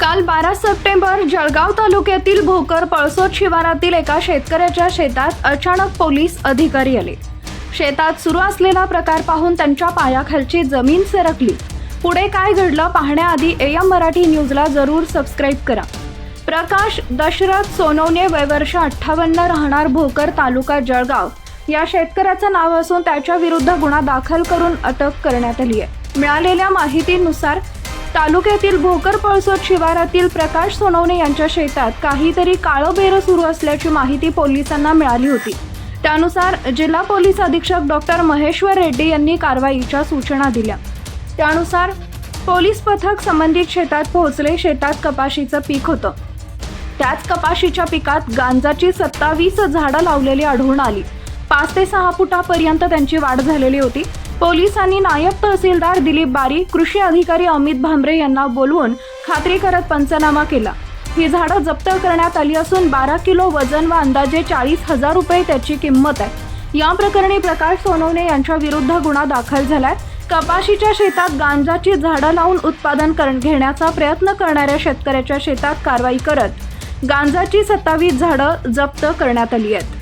काल बारा सप्टेंबर जळगाव तालुक्यातील भोकर पळसोद शिवारातील एका शेतकऱ्याच्या शेतात अचानक पोलीस अधिकारी आले. शेतात सुरू असलेला प्रकार पाहून त्यांच्या पायाखालची जमीन सरकली. पुढे काय घडलं पाहण्याआधी एम मराठी न्यूजला जरूर सबस्क्राईब करा. प्रकाश दशरथ सोनवणे वयवर्ष अठ्ठावन्न राहणार भोकर तालुका जळगाव. या शेतकऱ्याचं नाव असून त्याच्या विरुद्ध गुन्हा दाखल करून अटक करण्यात आली आहे मिळालेल्या माहितीनुसार तालुक्यातील भोकर पळसोद शिवारातील प्रकाश सोनवणे यांच्या शेतात काहीतरी काळं बेरं सुरू असल्याची माहिती पोलिसांना मिळाली होती. त्यानुसार जिल्हा पोलीस अधीक्षक डॉक्टर महेश्वर रेड्डी यांनी कारवाईच्या सूचना दिल्या. त्यानुसार पोलीस पथक संबंधित शेतात पोहोचले शेतात कपाशीचं पीक होतं. त्याच कपाशीच्या पिकात गांजाची सत्तावीस झाडं लावलेली आढळून आली. पाच ते सहा फुटापर्यंत त्यांची वाढ झालेली होती. पोलिसांनी नायब तहसीलदार दिलीप बारी कृषी अधिकारी अमित भांबरे यांना बोलवून खात्री करत पंचनामा केला. ही झाडं जप्त करण्यात आली असून बारा किलो वजन व अंदाजे चाळीस हजार रुपये त्याची किंमत आहे. या प्रकरणी प्रकाश सोनवणे यांच्या विरुद्ध गुन्हा दाखल झालाय. कपाशीच्या शेतात गांजाची झाडं लावून उत्पादन कर घेण्याचा प्रयत्न करणाऱ्या शेतकऱ्याच्या शेतात कारवाई करत गांजाची सत्तावीस झाडं जप्त करण्यात आली आहेत.